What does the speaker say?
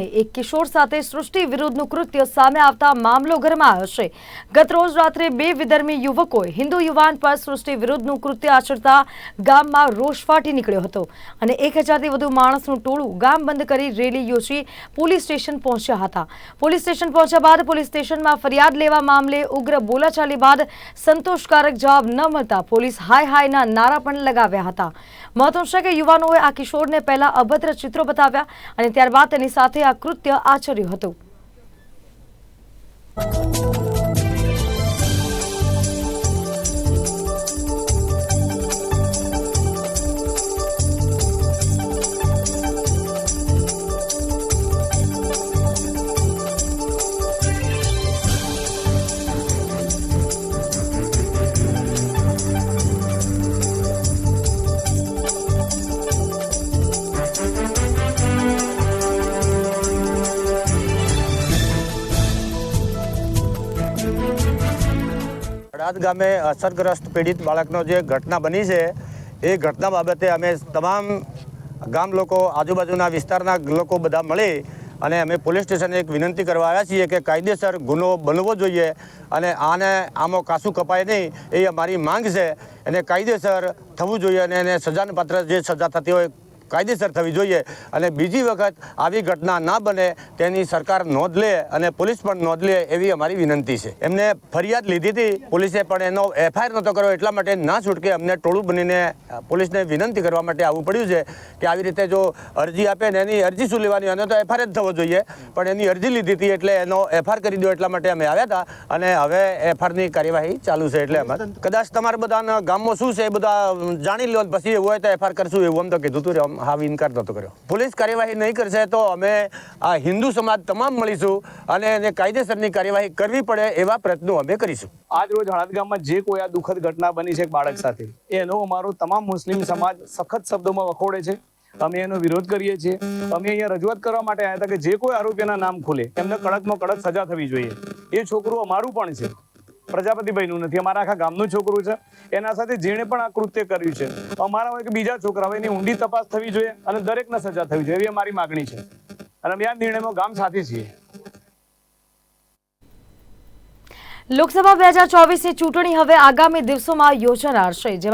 એક કિશોર સાથે સૃષ્ટિ વિરુદ્ધનું કૃત્ય સામે આવતા મામલો ગરમાયો છે ગત રોજ રાત્રે બે વિધર્મી યુવકોએ હિન્દુ યુવાન પર સૃષ્ટિ વિરુદ્ધનું કૃત્ય આચરતા ગામમાં રોષ ફાટી નીકળ્યો હતો અને એક હજારથી વધુ માણસનું ટોળું ગામ બંધ કરી રેલી યોજી પોલીસ સ્ટેશન પહોંચ્યા હતા. પોલીસ સ્ટેશન પહોંચ્યા બાદ પોલીસ સ્ટેશનમાં ફરિયાદ લેવા મામલે ઉગ્ર બોલાચાલી બાદ સંતોષકારક જવાબ ન મળતા પોલીસ હાય હાયના નારા પણ લગાવ્યા હતા. મહત્વ છે કે યુવાનોએ આ કિશોરને પહેલા અભદ્ર ચિત્રો બતાવ્યા અને ત્યારબાદ તેની સાથે આ કૃત્ય આચર્યું હતું. અડાદ ગામે અસરગ્રસ્ત પીડિત બાળકનો જે ઘટના બની છે, એ ઘટના બાબતે અમે તમામ ગામ લોકો, આજુબાજુના વિસ્તારના લોકો બધા મળી અને અમે પોલીસ સ્ટેશને એક વિનંતી કરવા આવ્યા છીએ કે કાયદેસર ગુનો બનવો જોઈએ અને આને આમાં કાસું કપાય નહીં, એ અમારી માંગ છે. એને કાયદેસર થવું જોઈએ અને એને સજાને પાત્ર જે સજા થતી હોય કાયદેસર થવી જોઈએ અને બીજી વખત આવી ઘટના ના બને તેની સરકાર નોંધ લે અને પોલીસ પણ નોંધ લે એવી અમારી વિનંતી છે. એમને ફરિયાદ લીધી હતી પોલીસે, પણ એનો એફઆઈઆર નહોતો કર્યો એટલા માટે ના છૂટકે અમને ટોળું બનીને પોલીસને વિનંતી કરવા માટે આવવું પડ્યું છે કે આવી રીતે જો અરજી આપે ને એની અરજી શું લેવાની, અને તો એફઆઈઆર જ થવો જોઈએ. પણ એની અરજી લીધી હતી એટલે એનો એફઆઈઆર કરી દો એટલા માટે અમે આવ્યા હતા અને હવે એફઆઈઆરની કાર્યવાહી ચાલુ છે એટલે અમે. કદાચ તમારા બધા ગામમાં શું છે એ બધા જાણી લો, પછી એવું હોય તો એફઆઈઆર કરશું એવું આમ તો કીધું હતું હા ઇનકાર નહોતો કર્યો. પોલીસ કાર્યવાહી નહીં કરશે તો અમે આ હિન્દુ સમાજ તમામ મળીશું અને એને કાયદેસરની કાર્યવાહી કરવી પડે એવા પ્રયત્નો અમે કરીશું. આજ રોજ હળદ ગામમાં જે કોઈ આ દુઃખદ ઘટના બની છે બાળક સાથે, એનો અમારો તમામ મુસ્લિમ સમાજ સખત શબ્દોમાં વખોડે છે. અમે એનો વિરોધ કરીએ છીએ. અમે અહીંયા રજૂઆત કરવા માટે આવ્યા હતા કે જે કોઈ આરોપીના નામ ખુલે, એમને કડકમાં કડક સજા થવી જોઈએ. એ છોકરું અમારું પણ છે. પ્રજાપતિભાઈનું નથી. અમારા આખા ગામનું છોકરું છે. એના સાથે જેણે પણ આ કૃત્ય કર્યું છે. અમારા હોય બીજા છોકરા હોય, એની ઊંડી તપાસ થવી જોઈએ અને દરેકને સજા થવી જોઈએ. એવી અમારી માગણી છે. અને અમે આ નિર્ણયમાં ગામ સાથે છીએ. લોકસભા બે હજાર ચોવીસની ચૂંટણી હવે આગામી દિવસોમાં યોજાનાર છે. જેમાં